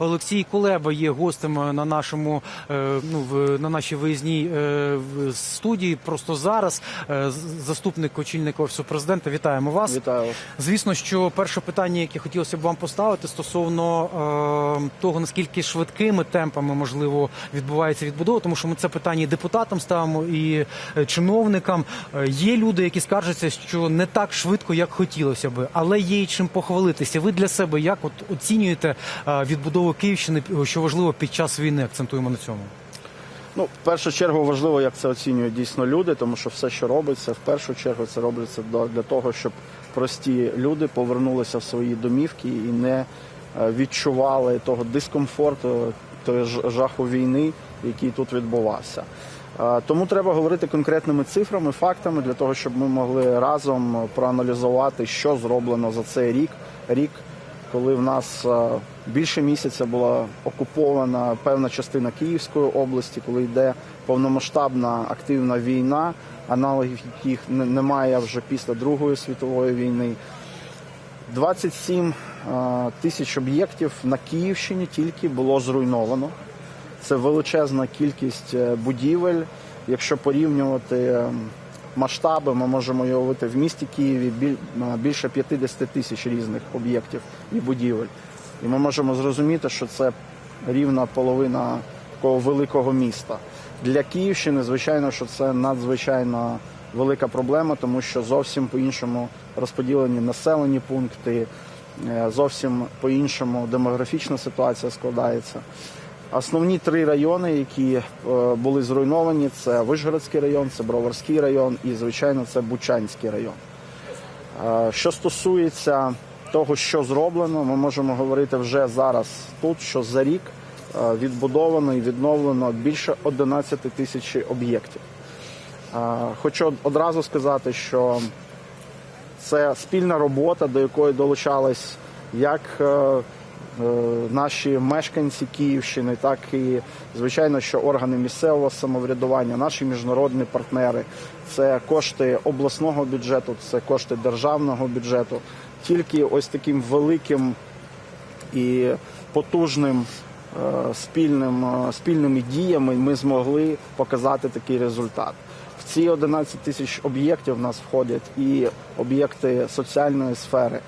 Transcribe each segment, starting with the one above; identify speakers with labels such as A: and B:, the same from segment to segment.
A: Олексій Кулеба є гостем на нашому е, ну в на нашій виїзній е, в студії. Просто зараз Е, заступник очільника офісу президента. Вітаємо вас.
B: Вітаю вас.
A: Звісно, що перше питання, яке хотілося б вам поставити, стосовно е, того, наскільки швидкими темпами можливо відбувається відбудова, тому що ми це питання і депутатам ставимо, і е, чиновникам. Е, є люди, які скаржаться, що не так швидко, як хотілося би, але є й чим похвалитися. Ви для себе як от оцінюєте е, відбудову Київщини, що важливо під час війни? Акцентуємо на цьому.
B: Ну, в першу чергу важливо, як це оцінюють дійсно люди, тому що все, що робиться, в першу чергу це робиться для того, щоб прості люди повернулися в свої домівки і не е, відчували того дискомфорту, того жаху війни, який тут відбувався. Е, Тому треба говорити конкретними цифрами, фактами для того, щоб ми могли разом проаналізувати, що зроблено за цей рік. Рік, коли в нас е, більше місяця була окупована певна частина Київської області, коли йде повномасштабна активна війна, аналогів яких немає вже після Другої світової війни. 27 е, тисяч об'єктів на Київщині тільки було зруйновано. Це величезна кількість е, будівель. Якщо порівнювати е, масштаби, ми можемо уявити в місті Києві біль- більше 50 тисяч різних об'єктів і будівель. І ми можемо зрозуміти, що це рівна половина такого великого міста. Для Київщини, звичайно, що це надзвичайно велика проблема, тому що зовсім по-іншому розподілені населені пункти, е, зовсім по-іншому демографічна ситуація складається. Основні три райони, які е, були зруйновані, це Вишгородський район, це Броварський район і, звичайно, це Бучанський район. Е, Що стосується того, що зроблено, ми можемо говорити вже зараз тут, що за рік е, відбудовано і відновлено більше 11 тисяч об'єктів. Хочу одразу сказати, що це спільна робота, до якої долучались як наші мешканці Київщини, так і звичайно, що органи місцевого самоврядування, наші міжнародні партнери. Це кошти обласного бюджету, це кошти державного бюджету. Тільки ось таким великим і потужним е, спільним, е, спільними діями ми змогли показати такий результат. В ці 11 тисяч об'єктів в нас входять і об'єкти соціальної сфери.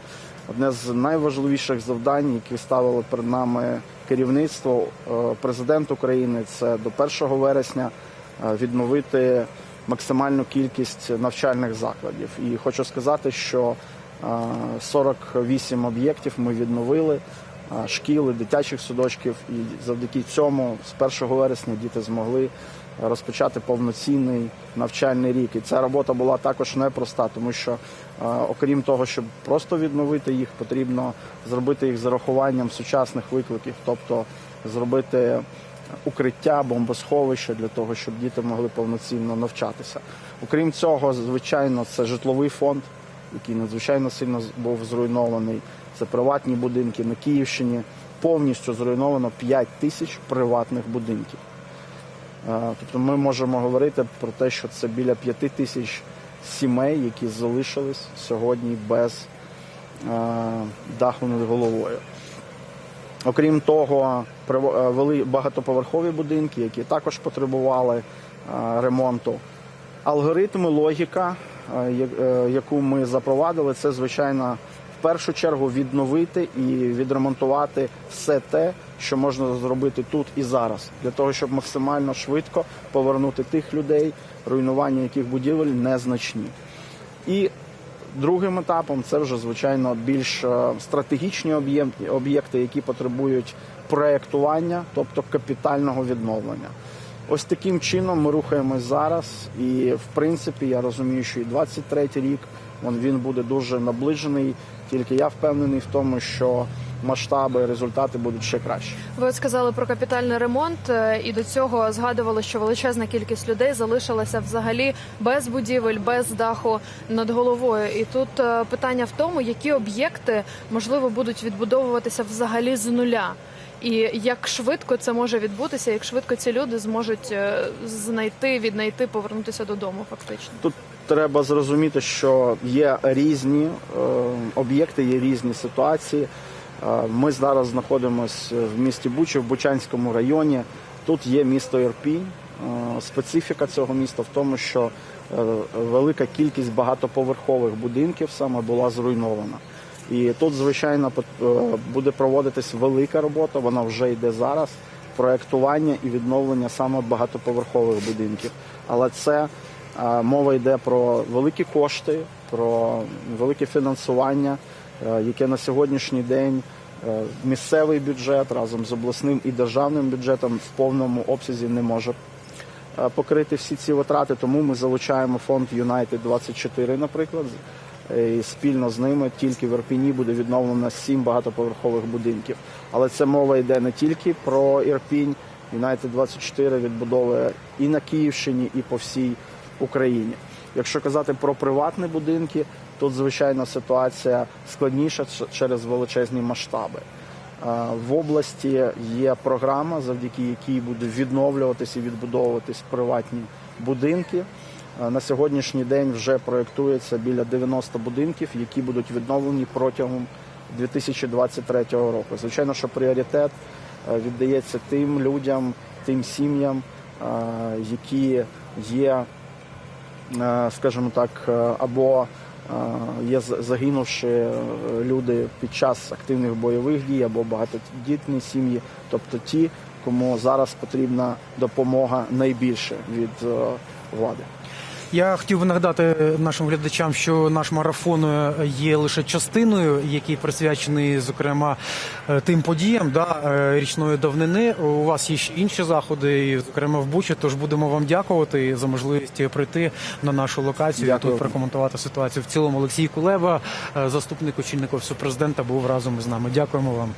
B: Одне з найважливіших завдань, які ставили перед нами керівництво, е, президент України, це до 1 вересня е, відновити максимальну кількість навчальних закладів. І хочу сказати, що е, 48 об'єктів ми відновили е, шкіли, дитячих садочків, і завдяки цьому з 1 вересня діти змогли розпочати повноцінний навчальний рік. І ця робота була також непроста, тому що, окрім того, щоб просто відновити їх, потрібно зробити їх з урахуванням сучасних викликів, тобто зробити укриття, бомбосховища для того, щоб діти могли повноцінно навчатися. Окрім цього, звичайно, це житловий фонд, який надзвичайно сильно був зруйнований. Це приватні будинки на Київщині. Повністю зруйновано 5 тисяч приватних будинків. Е, Тобто ми можемо говорити про те, що це біля 5 тисяч сімей, які залишились сьогодні без е, даху над головою. Окрім того, е, вели багатоповерхові будинки, які також потребували ремонту. Алгоритми, логіка, яку ми запровадили, це звичайно першу чергу відновити і відремонтувати все те, що можна зробити тут і зараз, для того, щоб максимально швидко повернути тих людей, руйнування яких будівель незначні. І Другим етапом це вже звичайно більш е, стратегічні об'єкти, які потребують проектування, тобто капітального відновлення. Ось таким чином ми рухаємось зараз, і в принципі я розумію, що і 23-й рік він, буде дуже наближений. Тільки я впевнений в тому, що масштаби, результати будуть ще кращі.
C: Ви от сказали про капітальний ремонт, е, і до цього згадували, що величезна кількість людей залишилася взагалі без будівель, без даху над головою. І тут е, питання в тому, які об'єкти можливо будуть відбудовуватися взагалі з нуля. І як швидко це може відбутися, як швидко ці люди зможуть е, знайти, віднайти, повернутися додому, фактично.
B: Тут треба зрозуміти, що є різні е, об'єкти, є різні ситуації. Е, Ми зараз знаходимося в місті Бучі, в Бучанському районі. Тут є місто Ірпінь. Е, Специфіка цього міста в тому, що е, велика кількість багатоповерхових будинків саме була зруйнована. І тут, звичайно, е, буде проводитись велика робота, вона вже йде зараз. Проектування і відновлення саме багатоповерхових будинків. Але це е, мова йде про великі кошти, про велике фінансування, е, яке на сьогоднішній день місцевий бюджет разом з обласним і державним бюджетом в повному обсязі не може покрити всі ці витрати. Тому ми залучаємо фонд United 24, наприклад. Е, І спільно з ними тільки в Ірпіні буде відновлено сім багатоповерхових будинків. Але це мова йде не тільки про Ірпінь. United 24 відбудовує і на Київщині, і по всій Україні. Якщо казати про приватні будинки, тут звичайно ситуація складніша через величезні масштаби. Е, В області є програма, завдяки якій будуть відновлюватись і відбудовуватись приватні будинки. На сьогоднішній день вже проєктується біля 90 будинків, які будуть відновлені протягом 2023 року. Звичайно, що пріоритет е, віддається тим людям, тим сім'ям, е, які є, е, скажімо так, або є загинувши люди під час активних бойових дій, або багатодітні сім'ї, тобто ті, кому зараз потрібна допомога найбільше від влади.
A: Я хотів би нагадати нашим глядачам, що наш марафон е, є лише частиною, який присвячений, зокрема, е, тим подіям да, е, річної давнини. У вас є ще інші заходи, і, зокрема в Бучі. Тож будемо вам дякувати за можливість прийти на нашу локацію і тут прокоментувати ситуацію. В цілому Олексій Кулеба, заступник очільника офісу президента, був разом із нами. Дякуємо вам.